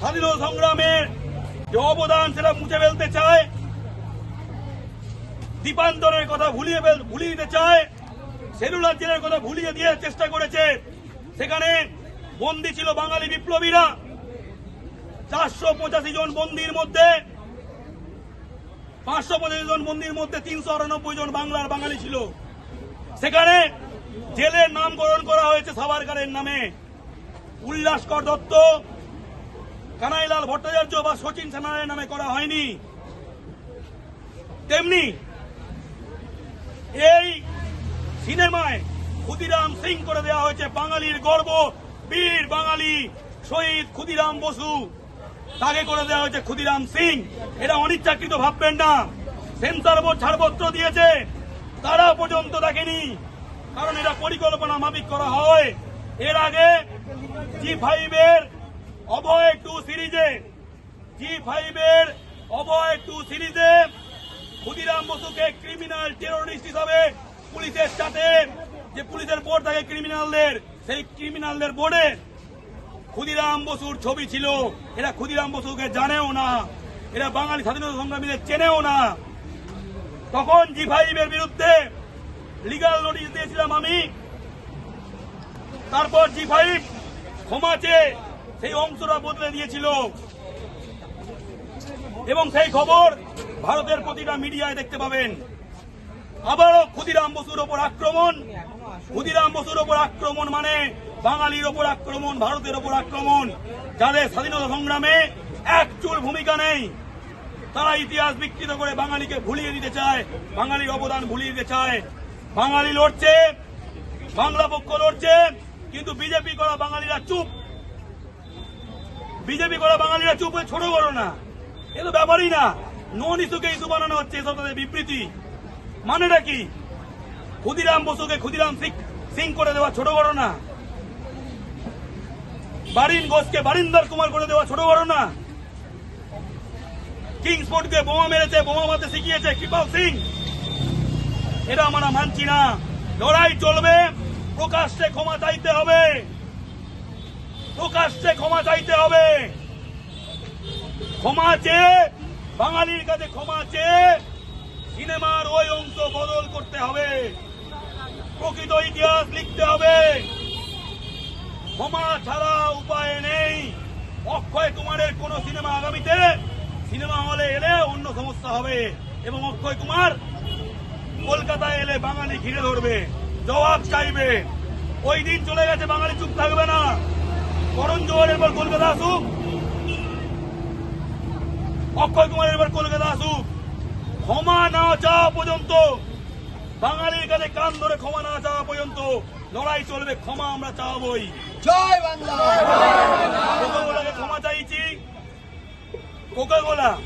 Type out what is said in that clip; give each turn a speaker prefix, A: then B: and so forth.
A: স্বাধীনতা সংগ্রামের যে অবদান সেটা মুছে ফেলতে চায়, দীপান্তরের কথা ভুলিয়ে ভুলিয়ে দিতে চায়, সেলুলার জেলের কথা ভুলিয়ে দিয়ে চেষ্টা করেছে। সেখানে বন্দী ছিল বাঙালি বিপ্লবীরা। চারশো পঁচাশি জন বন্দির মধ্যে, পাঁচশো পঁচাশি জন বন্দির মধ্যে তিনশো আটানব্বই জন বাংলার বাঙালি ছিল। সেখানে জেলের নামকরণ করা হয়েছে সাভারকারের নামে। উল্লাসকর দত্ত কানাইলাল ভট্টাচার্য বা সচিন সেনারের নামে করা হয়নি। তেমনি এই সিনেমায় ক্ষুদিরাম সিং করে দেওয়া হয়েছে বাঙালির গর্ব। বীর বাঙালি শহীদ ক্ষুদিরাম বসু। তাকে করে দেওয়া হয়েছে ক্ষুদিরাম সিং। এটা অনিচ্ছাকৃত ভাববেন না। সেন্সার বোর্ড ছাড়পত্র দিয়েছে। তারা পর্যন্ত দেখেনি। কারণ এটা পরিকল্পনা মাফিক করা হয়। এর আগে জি ফাইভের অভয় টু সিরিজে জি ফাইভের অভয় টু সিরিজে ক্ষুদিরাম বসুকে ক্রিমিনাল টেরোরিস্ট হিসাবে পুলিশের সাথে, যে পুলিশের বোর্ড থাকে ক্রিমিনালদের সেই ক্রিমিনালদের বোর্ডে ক্ষুদিরাম বসুর ছবি ছিল। এরা ক্ষুদিরাম বসুকে জানেও না, এরা বাঙালি স্বাধীনতা সংগ্রামীদের চেনেও না। তখন জি ফাইভের বিরুদ্ধে লিগাল নোটিশ দিয়েছিলাম আমি। তারপর জি ফাইভ ক্ষমা চেয়ে সেই অংশটা বদলে দিয়েছিল। এবং সেই খবর ভারতের প্রতিটা মিডিয়ায় দেখতে পাবেন। আবারও ক্ষুদিরাম বসুর ওপর আক্রমণ। ক্ষুদিরাম বসুর ওপর আক্রমণ মানে বাঙালির ওপর আক্রমণ, ভারতের ওপর আক্রমণ। যাদের স্বাধীনতা সংগ্রামে এক চুল ভূমিকা নেই, তারা ইতিহাস বিকৃত করে বাঙালিকে ভুলিয়ে দিতে চায়, বাঙালির অবদান ভুলিয়ে দিতে চায়। বাঙালি লড়ছে, বাংলা পক্ষ লড়ছে, কিন্তু বিজেপি করা বাঙালিরা চুপ। বিজেপি করা, বাঙালিরা চুপ ছোট করো না। এ তো ব্যাপারই না। নন ইস্যুকে ইস্যু বানানো হচ্ছে, এসব তাদের বিবৃতি। মানেটা কি? ক্ষুদিরাম বসুকে ক্ষুদিরাম সিং করে দেওয়া ছোট করো না। বারিন ঘোষকে বারিন্দার কুমার করে দেওয়া ছোট করো না। কিংসফোর্ডকে বোমা মেরেছে, বোমা মারতে শিখিয়েছে কৃপাল সিং। এটা আমরা মানছি না। লড়াই চলবে, প্রকাশ্যে ক্ষমা চাইতে হবে। প্রকাশ্যে ক্ষমা চাইতে হবে। ক্ষমা চেয়ে, বাঙালির কাছে ক্ষমা চেয়ে সিনেমার ওই অংশ বদল করতে হবে। প্রকৃত ইতিহাস লিখতে হবে। ক্ষমা ছাড়া উপায় নেই। অক্ষয় কুমারের কোন সিনেমা আগামীতে সিনেমা হলে এলে অন্য সমস্যা হবে এবং অক্ষয় কুমার কলকাতায় এলে বাঙালি ঘিরে ধরবে, জবাব চাইবে। ওই দিন চলে গেছে, বাঙালি চুপ থাকবে না। করণ জোহর এরপর কলকাতা আসুক। অক্ষয় কুমার এবার কলকাতা আসুক। ক্ষমা না চাওয়া পর্যন্ত বাঙালির কাছে কান ধরে ক্ষমা না চাওয়া পর্যন্ত লড়াই চলবে ক্ষমা আমরা চাওয়াবই।
B: জয় বাংলা। কোকাগোলাকে ক্ষমা চাইছি। কোকাগোলা